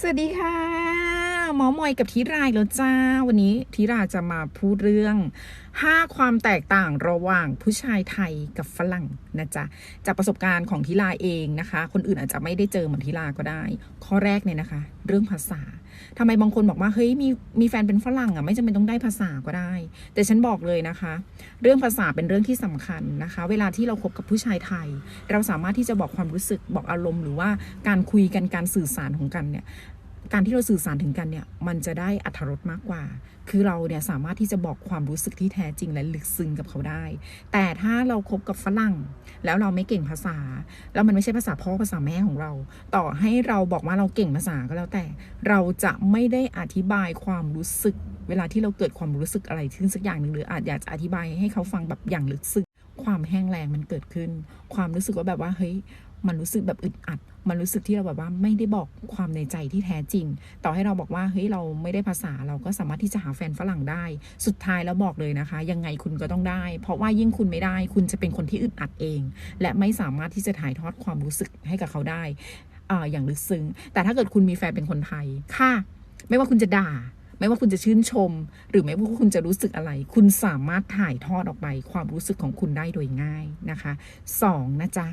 สวัสดีค่ะ หมอมอยกับทิราแล้วจ้า วันนี้ทิราจะมาพูดเรื่อง 5 ความแตกต่างระหว่างผู้ชายไทยกับฝรั่งนะจ๊ะ จากประสบการณ์ของทิราเองนะคะ คนอื่นอาจจะไม่ได้เจอเหมือนทิราก็ได้ ข้อแรกเนี่ยนะคะ เรื่องภาษาทำไมบางคนบอกว่าเฮ้ยมีมีแฟนเป็นฝรั่งอะไม่จำเป็นต้องได้ภาษาก็ได้ แต่ฉันบอกเลยนะคะ เรื่องภาษาเป็นเรื่องที่สำคัญนะคะ เวลาที่เราคบกับผู้ชายไทย เราสามารถที่จะบอกความรู้สึกบอกอารมณ์ หรือว่าการคุยกันการสื่อสารของกันเนี่ย การที่เราสื่อสารถึงกันเนี่ยมันจะได้อัธรสมากกว่า คือเราเนี่ยสามารถที่จะบอกความรู้สึกที่แท้จริงและลึกซึ้งกับเขาได้ แต่ถ้าเราครบกับฝรั่ง แล้วเราไม่เก่งภาษา แล้วมันไม่ใช่ภาษาพ่อภาษาแม่ของเรา ต่อให้เราบอกว่าเราเก่งภาษาก็แล้วแต่ เราจะไม่ได้อธิบายความรู้สึก เวลาที่เราเกิดความรู้สึกอะไรขึ้นสักอย่างหนึ่งหรืออาจอยากจะอธิบายให้เขาฟังแบบอย่างลึกซึ้งความแห้งแรงมันเกิดขึ้น ความรู้สึกว่าแบบว่าเฮ้ย มันรู้สึกแบบอึดอัด มันรู้สึกที่เราแบบว่าไม่ได้บอกความในใจที่แท้จริง ต่อให้เราบอกว่าเฮ้ยเราไม่ได้ภาษาเราก็สามารถที่จะหาแฟนฝรั่งได้ สุดท้ายแล้วบอกเลยนะคะ ยังไงคุณก็ต้องได้ เพราะว่ายิ่งคุณไม่ได้ คุณจะเป็นคนที่อึดอัดเอง และไม่สามารถที่จะถ่ายทอดความรู้สึกให้กับเขาได้ออย่างลึกซึ้ง แต่ถ้าเกิดคุณมีแฟนเป็นคนไทย ค่ะ ไม่ว่าคุณจะด่า ไม่ว่าคุณจะชื่นชม หรือไม่ว่าคุณจะรู้สึกอะไร คุณสามารถถ่ายทอดออกไป ความรู้สึกของคุณได้โดยง่ายนะคะสองนะจ๊ะ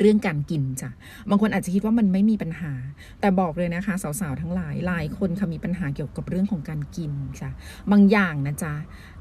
เรื่องการกินจ้ะ บางคนอาจจะคิดว่ามันไม่มีปัญหา แต่บอกเลยนะคะ สาวๆทั้งหลายหลายคนค่ะมีปัญหาเกี่ยวกับเรื่องของการกินจ้ะ บางอย่างนะจ๊ะ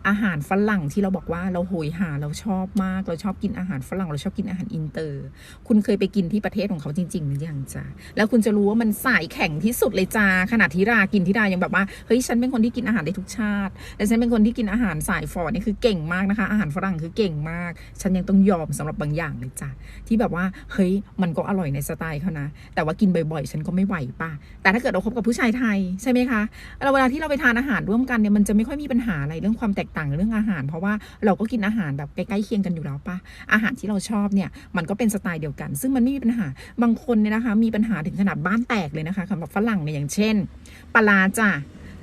อาหารฝรั่งที่เราบอกว่าเราโหยหาเราชอบมาก เราชอบกินอาหารฝรั่ง เราชอบกินอาหารอินเตอร์ คุณเคยไปกินที่ประเทศของเขาจริงๆหรือยังจ๊ะแล้วคุณจะรู้ว่ามันสายแข็งที่สุดเลยจ้าขนาดที่รากินที่รายังแบบว่าเฮ้ยฉันเป็นคนที่กินอาหารได้ทุกชาติแต่ฉันเป็นคนที่กินอาหารสายฟอร์ดนี่คือเก่งมากนะคะ อาหารฝรั่งคือเก่งมาก ฉันยังต้องยอมสำหรับบางอย่างเลยจ้ะที่แบบว่าเฮ้ยมันก็อร่อยในสไตล์เขานะ แต่ว่ากินบ่อยๆ ฉันก็ไม่ไหวป่ะ แต่ถ้าเกิดเราคบกับผู้ชายไทยใช่ไหมคะเราเวลาที่เราไปทานอาหารร่วมกันเนี่ยมันจะไม่ค่อยมีปัญหาอะไรเรื่องความแตกต่างเรื่องอาหาร เพราะว่าเราก็กินอาหารแบบใกล้ๆเคียงกันอยู่แล้วป่ะอาหารที่เราชอบเนี่ยมันก็เป็นสไตล์เดียวกัน ซึ่งมันไม่มีปัญหาบางคนเนี่ยนะคะ มีปัญหาถึงขนาดบ้านแตกเลยนะคะสำหรับฝรั่งเนี่ยอย่างเช่นปลาร้าจ้ะ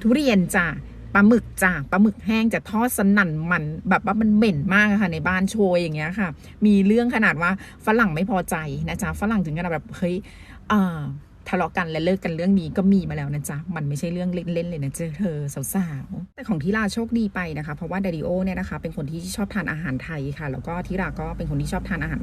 ทุเรียนจ้ะ ปลาหมึกจากปลาหมึกแห้งจะทอดสนั่นมันแบบว่ามันเหม็นมากค่ะในบ้านโชยอย่างเงี้ยค่ะ มีเรื่องขนาดว่าฝรั่งไม่พอใจนะจ๊ะฝรั่งถึงขนาดแบบเฮ้ยอ่า ทะเลาะกันและเลิกกันเรื่องนี้ก็มีมาแล้วนะจ๊ะ มันไม่ใช่เรื่องเล่นๆเลยนะเจอเธอสาวๆ แต่ของทิราโชคดีไปนะคะ เพราะว่าดาริโอเนี่ยนะคะเป็นคนที่ชอบทานอาหารไทยค่ะ แล้วก็ทิราก็เป็นคนที่ชอบทานอาหาร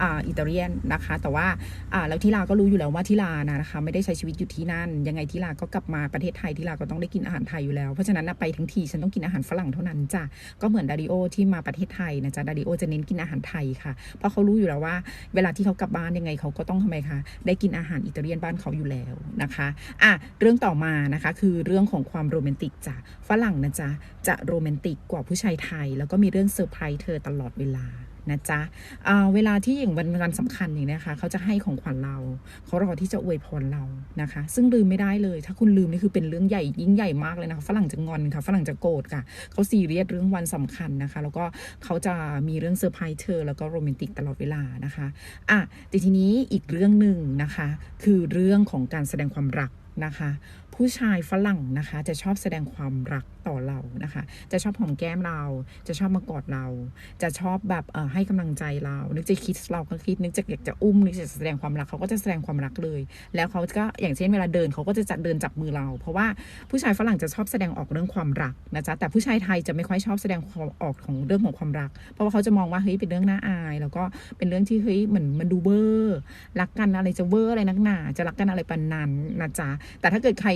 อ,าอิตาเลียนนะคะ แต่ว่าอ่าแล้วทิราก็รู้อยู่แล้วว่าทิรานะนะคะ ไม่ได้ใช้ชีวิตอยู่ที่นั่น ยังไงทิราก็กลับมาประเทศไทยทิราก็ต้องได้กินอาหารไทยอยู่แล้ว เพราะฉะนั้นนะไปทั้งทีฉันต้องกินอาหารฝรั่งเท่านั้นจ้ะ ก็เหมือนดาริโอที่มาประเทศไทยนะจ๊ะ ดาริโอจะเน้นกินอาหารไทยค่ะ เพราะเขารู้อยู่แล้วว่า เวลาที่เขากลับบ้านยังไงเขาก็ต้องทำไมคะ ได้กินอาหารอิตาเลียนบ้านเขาอยู่แล้วนะคะอะเรื่องต่อมานะคะคือเรื่องของความโรแมนติกจ้ะฝรั่งนะจ๊ะจะโรแมนติกกว่าผู้ชายไทย แล้วก็มีเรื่องเซอร์ไพรส์เธอตลอดเวลา นะจ๊ะอ่าเวลาที่อย่างวันวันสำคัญอย่างนี้ยค่ะเขาจะให้ของขวัญเรา เขารอที่จะอวยพรเรานะคะ ซึ่งลืมไม่ได้เลย ถ้าคุณลืมนี่คือเป็นเรื่องใหญ่ยิ่งใหญ่มากเลยนะคะฝรั่งจะงอนค่ะฝรั่งจะโกรธค่ะ เขาซีเรียสเรื่องวันสำคัญนะคะ แล้วก็เขาจะมีเรื่องเซอร์ไพรส์เธอแล้วก็โรแมนติกตลอดเวลานะคะอะแต่ทีนี้อีกเรื่องหนึ่งนะคะ คือเรื่องของการแสดงความรัก นะคะ ผู้ชายฝรั่งนะคะ จะชอบแสดงความรักต่อเรานะคะ จะชอบหอมแก้มเรา จะชอบมากอดเรา จะชอบแบบเอ่อให้กำลังใจเรา นึกจะคิดเราก็คิดนึกจะอยากจะอุ้มนึกจะแสดงความรักเขาก็จะแสดงความรักเลย แล้วเขาก็อย่างเช่นเวลาเดินเขาก็จะจัดเดินจับมือเรา เพราะว่าผู้ชายฝรั่งจะชอบแสดงออกเรื่องความรักนะจ๊ะแต่ผู้ชายไทยจะไม่ค่อยชอบแสดงความออกของเรื่องของความรัก เพราะว่าเขาจะมองว่าเฮ้ยเป็นเรื่องน่าอาย แล้วก็เป็นเรื่องที่เฮ้ยเหมือนมันดูเวอร์รักกันอะไรจะเวอร์อะไรนักหนาจะรักกันอะไรปนนั้นนะจ๊ะแต่ถ้าเกิดใคร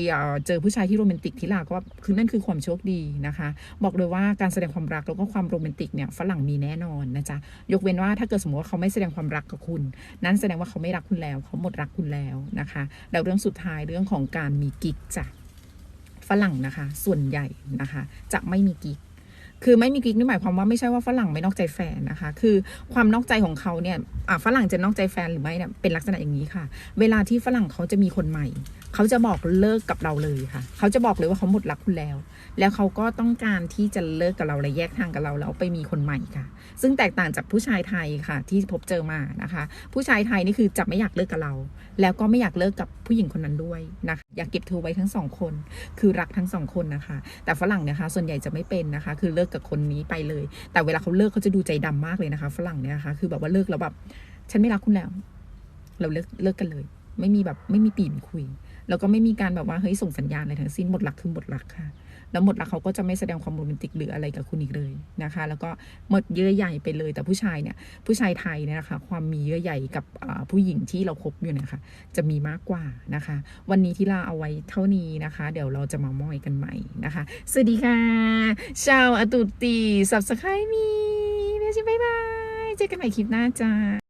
เจอผู้ชายที่โรแมนติกที่ลาก็คือนั่นคือความโชคดีนะคะ บอกเลยว่าการแสดงความรักแล้วก็ความโรแมนติกเนี่ยฝรั่งมีแน่นอนนะจ๊ะยกเว้นว่าถ้าเกิดสมมติว่าเขาไม่แสดงความรักกับคุณ นั้นแสดงว่าเขาไม่รักคุณแล้วเขาหมดรักคุณแล้วนะคะแล้วเรื่องสุดท้ายเรื่องของการมีกิ๊กจ้ะฝรั่งนะคะ ส่วนใหญ่นะคะ จะไม่มีกิ๊กคือไม่มีกิ๊กนี่หมายความว่าไม่ใช่ว่าฝรั่งไม่นอกใจแฟนนะคะ คือความนอกใจของเขาเนี่ย ฝรั่งจะนอกใจแฟนหรือไม่เนี่ยเป็นลักษณะอย่างนี้ค่ะ เวลาที่ฝรั่งเขาจะมีคนใหม่ เขาจะบอกเลิกกับเราเลยค่ะ เขาจะบอกเลยว่าเขาหมดรักคุณแล้ว แล้วเขาก็ต้องการที่จะเลิกกับเราและแยกทางกับเราแล้วไปมีคนใหม่ค่ะ ซึ่งแตกต่างจากผู้ชายไทยค่ะ ที่พบเจอมานะคะ ผู้ชายไทยนี่คือจะไม่อยากเลิกกับเรา แล้วก็ไม่อยากเลิกกับผู้หญิงคนนั้นด้วยนะคะอยากเก็บเธอไว้ทั้งสองคน คือรักทั้งสองคนนะคะ แต่ฝรั่งเนี่ยค่ะส่วนใหญ่จะไม่เป็นนะคะ คือเลิกกับคนนี้ไปเลย แต่เวลาเขาเลิกเขาจะดูใจดำมากเลยนะคะ ฝรั่งเนี่ยนะคะ คือแบบว่าเลิกแล้วแบบ ฉันไม่รักคุณแล้ว เราเลิกเลิกกันเลย ไม่มีแบบไม่มีปีมีคุย แล้วก็ไม่มีการแบบว่าเฮ้ยส่งสัญญาณอะไรทั้งสิ้นหมดรักคือหมดรักค่ะ แล้วหมดรักเขาก็จะไม่แสดงความโรแมนติกหรืออะไรกับคุณอีกเลยนะคะ แล้วก็หมดเยื่อใยไปเลย แต่ผู้ชายเนี่ย ผู้ชายไทยเนี่ยนะคะ ความมีเยื่อใยกับผู้หญิงที่เราคบอยู่เนี่ยค่ะ จะมีมากกว่านะคะ วันนี้ที่ลาเอาไว้เท่านี้นะคะ เดี๋ยวเราจะมามอยกันใหม่นะคะ สวัสดีค่ะชาวอตุตีสับสไครมีเบจิบายบายเจอกันใหม่คลิปหน้าจ้า